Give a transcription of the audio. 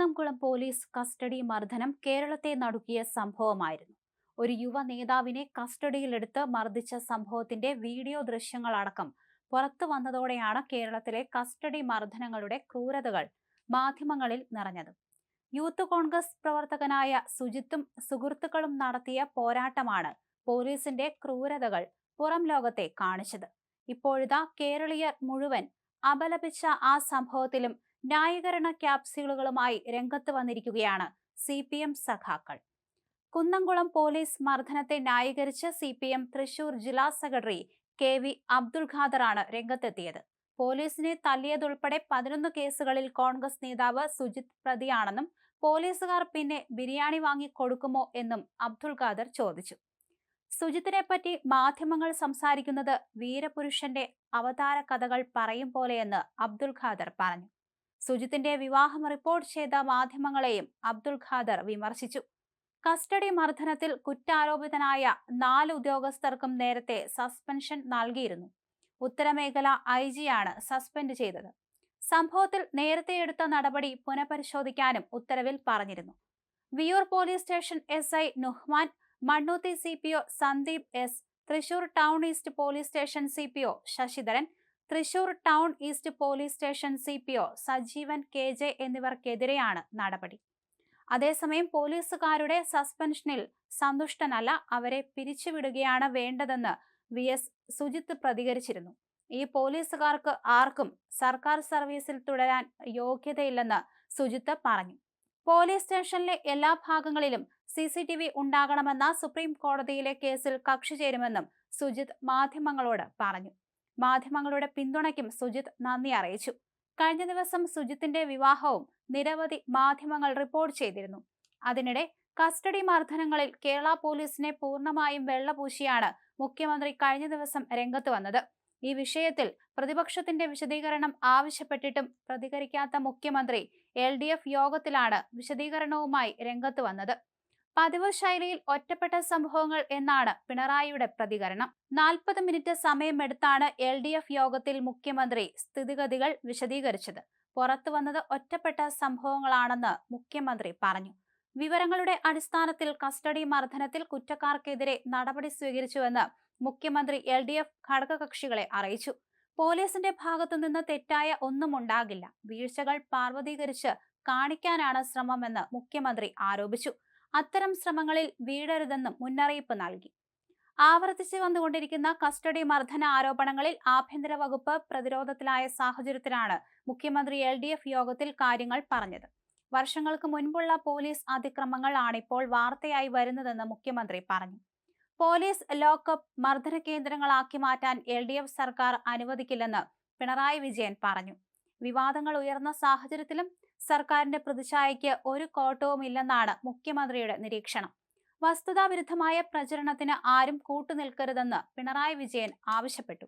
Kunnamkulam police custody മർദ്ദനം കേരളത്തെ നടുക്കിയ സംഭവമായിരുന്നു. ഒരു യുവ നേതാവിനെ കസ്റ്റഡിയിലെടുത്ത് മർദ്ദിച്ച സംഭവത്തിന്റെ വീഡിയോ ദൃശ്യങ്ങളടക്കം പുറത്തു വന്നതോടെയാണ് കേരളത്തിലെ കസ്റ്റഡി മർദ്ദനങ്ങളുടെ ക്രൂരതകൾ മാധ്യമങ്ങളിൽ നിറഞ്ഞത്. യൂത്ത് കോൺഗ്രസ് പ്രവർത്തകനായ സുജിത്തും സുഹൃത്തുക്കളും നടത്തിയ പോരാട്ടമാണ് പോലീസിന്റെ ക്രൂരതകൾ പുറം ലോകത്തെ കാണിച്ചത്. ഇപ്പോഴിതാ കേരളീയർ മുഴുവൻ അപലപിച്ച ആ സംഭവത്തിലും ന്യായീകരണ ക്യാപ്സ്യൂളുകളുമായി രംഗത്ത് വന്നിരിക്കുകയാണ് സി പി എം സഖാക്കൾ. കുന്നംകുളം പോലീസ് മർദ്ദനത്തെ ന്യായീകരിച്ച് സി പി എം തൃശൂർ ജില്ലാ സെക്രട്ടറി കെ വി അബ്ദുൾ ഖാദറാണ് രംഗത്തെത്തിയത്. പോലീസിനെ തല്ലിയതുൾപ്പെടെ പതിനൊന്ന് കേസുകളിൽ കോൺഗ്രസ് നേതാവ് സുജിത് പ്രതിയാണെന്നും പോലീസുകാർ പിന്നെ ബിരിയാണി വാങ്ങി കൊടുക്കുമോ എന്നും അബ്ദുൾ ഖാദർ ചോദിച്ചു. സുജിത്തിനെ പറ്റി മാധ്യമങ്ങൾ സംസാരിക്കുന്നത് വീരപുരുഷന്റെ അവതാര കഥകൾ പറയും പോലെയെന്ന് അബ്ദുൾ ഖാദർ പറഞ്ഞു. സുജിത്തിന്റെ വിവാഹം റിപ്പോർട്ട് ചെയ്ത മാധ്യമങ്ങളെയും അബ്ദുൾ ഖാദർ വിമർശിച്ചു. കസ്റ്റഡി മർദ്ദനത്തിൽ കുറ്റാരോപിതനായ നാല് ഉദ്യോഗസ്ഥർക്കും നേരത്തെ സസ്പെൻഷൻ നൽകിയിരുന്നു. ഉത്തരമേഖല ഐ ജിയാണ് സസ്പെൻഡ് ചെയ്തത്. സംഭവത്തിൽ നേരത്തെ എടുത്ത നടപടി പുനഃപരിശോധിക്കാനും ഉത്തരവിൽ പറഞ്ഞിരുന്നു. Viyyur police station S I Nuhman Mannuthy C P O Sandeep S Thrissur town east police station C P O Sasidharan Thrissur town east police station C P O Sajeevan K J എന്നിവർക്കെതിരെയാണ് നടപടി. അതേസമയം പോലീസുകാരുടെ സസ്പെൻഷനിൽ സന്തുഷ്ടനല്ല അവരെ പിരിച്ചുവിടുകയാണ് വേണ്ടതെന്ന് V. S. Sujith പ്രതികരിച്ചിരുന്നു. ഈ പോലീസുകാർക്ക് ആർക്കും സർക്കാർ സർവീസിൽ തുടരാൻ യോഗ്യതയില്ലെന്ന് സുജിത്ത് പറഞ്ഞു. പോലീസ് സ്റ്റേഷനിലെ എല്ലാ ഭാഗങ്ങളിലും സി സി ടി വി ഉണ്ടാകണമെന്ന സുപ്രീം കോടതിയിലെ കേസിൽ കക്ഷി ചേരുമെന്നും സുജിത് മാധ്യമങ്ങളോട് പറഞ്ഞു. മാധ്യമങ്ങളുടെ പിന്തുണയ്ക്കും സുജിത് നന്ദി അറിയിച്ചു. കഴിഞ്ഞ ദിവസം സുജിത്തിന്റെ വിവാഹവും നിരവധി മാധ്യമങ്ങൾ റിപ്പോർട്ട് ചെയ്തിരുന്നു. അതിനിടെ കസ്റ്റഡി മർദ്ദനങ്ങളിൽ കേരള പോലീസിനെ പൂർണമായും വെള്ളപൂശിയാണ് മുഖ്യമന്ത്രി കഴിഞ്ഞ ദിവസം രംഗത്ത് വന്നത്. ഈ വിഷയത്തിൽ പ്രതിപക്ഷത്തിന്റെ വിശദീകരണം ആവശ്യപ്പെട്ടിട്ടും പ്രതികരിക്കാത്ത മുഖ്യമന്ത്രി എൽ യോഗത്തിലാണ് വിശദീകരണവുമായി രംഗത്ത് വന്നത്. പതിവ് ശൈലിയിൽ ഒറ്റപ്പെട്ട സംഭവങ്ങൾ എന്നാണ് പിണറായിയുടെ പ്രതികരണം. നാൽപ്പത് മിനിറ്റ് സമയമെടുത്താണ് എൽ ഡി എഫ് യോഗത്തിൽ മുഖ്യമന്ത്രി സ്ഥിതിഗതികൾ വിശദീകരിച്ചത്. പുറത്തു വന്നത് ഒറ്റപ്പെട്ട സംഭവങ്ങളാണെന്ന് മുഖ്യമന്ത്രി പറഞ്ഞു. വിവരങ്ങളുടെ അടിസ്ഥാനത്തിൽ കസ്റ്റഡി മർദ്ദനത്തിൽ കുറ്റക്കാർക്കെതിരെ നടപടി സ്വീകരിച്ചുവെന്ന് മുഖ്യമന്ത്രി എൽ ഡി എഫ് ഘടകകക്ഷികളെ അറിയിച്ചു. പോലീസിന്റെ ഭാഗത്തുനിന്ന് തെറ്റായ ഒന്നും ഉണ്ടാകില്ല. വീഴ്ചകൾ പാർവതീകരിച്ച് കാണിക്കാനാണ് ശ്രമമെന്ന് മുഖ്യമന്ത്രി ആരോപിച്ചു. അത്തരം ശ്രമങ്ങളിൽ വീഴരുതെന്നും മുന്നറിയിപ്പ് നൽകി. ആവർത്തിച്ച് വന്നുകൊണ്ടിരിക്കുന്ന കസ്റ്റഡി മർദ്ദന ആരോപണങ്ങളിൽ ആഭ്യന്തര വകുപ്പ് പ്രതിരോധത്തിലായ സാഹചര്യത്തിലാണ് മുഖ്യമന്ത്രി എൽ ഡി എഫ് യോഗത്തിൽ കാര്യങ്ങൾ പറഞ്ഞത്. വർഷങ്ങൾക്ക് മുൻപുള്ള പോലീസ് അതിക്രമങ്ങൾ ആണിപ്പോൾ വാർത്തയായി വരുന്നതെന്ന് മുഖ്യമന്ത്രി പറഞ്ഞു. പോലീസ് ലോക്കപ്പ് മർദ്ദന കേന്ദ്രങ്ങളാക്കി മാറ്റാൻ എൽ ഡി എഫ് സർക്കാർ അനുവദിക്കില്ലെന്ന് പിണറായി വിജയൻ പറഞ്ഞു. വിവാദങ്ങൾ ഉയർന്ന സാഹചര്യത്തിലും സർക്കാരിന്റെ പ്രതിച്ഛായയ്ക്ക് ഒരു കോട്ടവുമില്ലെന്നാണ് മുഖ്യമന്ത്രിയുടെ നിരീക്ഷണം. വസ്തുതാവിരുദ്ധമായ പ്രചരണത്തിന് ആരും കൂട്ടുനിൽക്കരുതെന്ന് പിണറായി വിജയൻ ആവശ്യപ്പെട്ടു.